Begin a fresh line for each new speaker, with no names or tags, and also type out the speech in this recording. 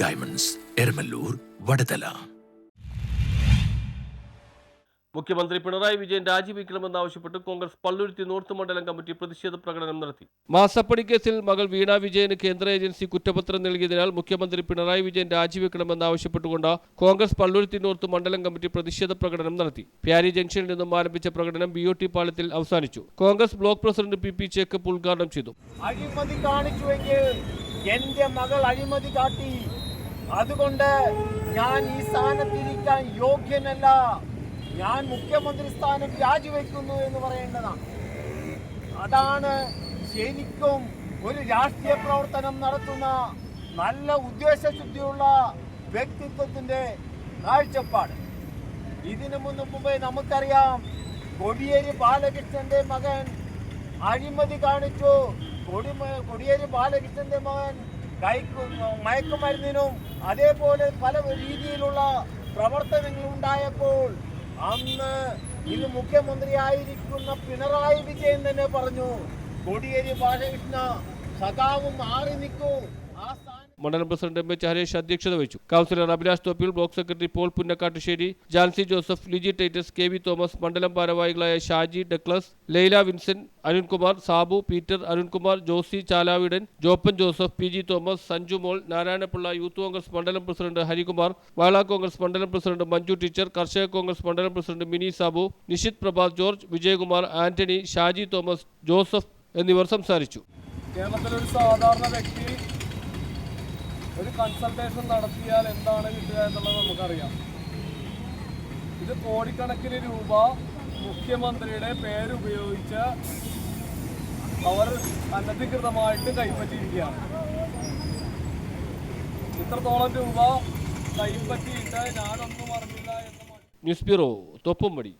Diamonds Eramallur Vadathala
മുഖ്യമന്ത്രി പിണറായി വിജയൻ രാജിവെക്കണമെന്നാവശ്യപ്പെട്ട് Congress Palluruthy north മണ്ഡലം കമ്മിറ്റി പ്രതിഷേധ പ്രകടനം നടത്തി. മാസപ്പണി കേസിൽ മകൾ വീണ വിജയന് കേന്ദ്ര ഏജൻസി കുറ്റപത്രം നൽകിയതിനാൽ മുഖ്യമന്ത്രി പിണറായി വിജയൻ രാജിവെക്കണമെന്നാവശ്യപ്പെട്ടുകൊണ്ട് കോൺഗ്രസ് പള്ളുരുത്തി നോർത്ത് മണ്ഡലം കമ്മിറ്റി പ്രതിഷേധ പ്രകടനം നടത്തി. പ്യാരി ജംഗ്ഷനിൽ നിന്നും ആരംഭിച്ച പ്രകടനം ബി ഒ ടി പാലത്തിൽ അവസാനിച്ചു. Congress block president P P Chekkappu ഉദ്ഘാടനം ചെയ്തു.
അഴിമതി കാണിച്ചുവെങ്കിൽ എന്റെ മകൾ അഴിമതി കാട്ടി. അതുകൊണ്ട് ഞാൻ ഈ സ്ഥാനത്തിരിക്കാൻ യോഗ്യനല്ല. ഞാൻ മുഖ്യമന്ത്രി സ്ഥാനം രാജിവെക്കുന്നു എന്ന് പറയേണ്ടതാണ്. അതാണ് ശരിക്കും ഒരു രാഷ്ട്രീയ പ്രവർത്തനം നടത്തുന്ന നല്ല ഉദ്ദേശശുദ്ധിയുള്ള വ്യക്തിത്വത്തിന്റെ കാഴ്ചപ്പാട്. ഇതിനു മുന്ന് മുമ്പേ നമുക്കറിയാം കൊടിയേരി ബാലകൃഷ്ണന്റെ മകൻ അഴിമതി കാണിച്ചു. കൊടി കൊടിയേരി ബാലകൃഷ്ണന്റെ മകൻ കൈക്കും മയക്കുമരുന്നിനും അതേപോലെ പല രീതിയിലുള്ള പ്രവർത്തനങ്ങൾ ഉണ്ടായപ്പോൾ അന്ന് ഇത് മുഖ്യമന്ത്രിയായിരിക്കുന്ന പിണറായി വിജയൻ തന്നെ പറഞ്ഞു കൊടിയേരി ബാലകൃഷ്ണ സഖാവും മാറി നിൽക്കൂ. ആ
മണ്ഡലം പ്രസിഡന്റ് എം എച്ച് ഹരീഷ് അധ്യക്ഷത വഹിച്ചു. Councillor Abhilash Thoppil block secretary Paul Punnakkattussery Jancy Joseph Liji Titus K V Thomas മണ്ഡലം ഭാരവാഹികളായ Shaji Declus Laila Vincent Arunkumar Sabu Peter Arunkumar Josy Chalavidan Joppan Joseph P G Thomas Sanju Mol Narayanapillai youth Congress മണ്ഡലം president Harikumar വാള കോൺഗ്രസ് മണ്ഡലം president Manju teacher കർഷക കോൺഗ്രസ് മണ്ഡലം president Mini Sabu Nishith Prabhath George Vijayakumar Antony Shaji Thomas Joseph എന്നിവർ സംസാരിച്ചു.
കേരളത്തിലൊരു സാധാരണ വ്യക്തി ഒരു കൺസൾട്ടേഷൻ നടത്തിയാൽ എന്താണ് കിട്ടുക എന്നുള്ളത് നമുക്കറിയാം. ഇത് കോടിക്കണക്കിന് രൂപ മുഖ്യമന്ത്രിയുടെ പേരുപയോഗിച്ച് അവർ അനധികൃതമായിട്ട് കൈപ്പറ്റിയിരിക്കുകയാണ്. ഇത്രത്തോളം രൂപ കൈപ്പറ്റിയിട്ട് ഞാനൊന്നും അറിഞ്ഞില്ല എന്ന്
ന്യൂസ് ബ്യൂറോ തോപ്പുംപടി.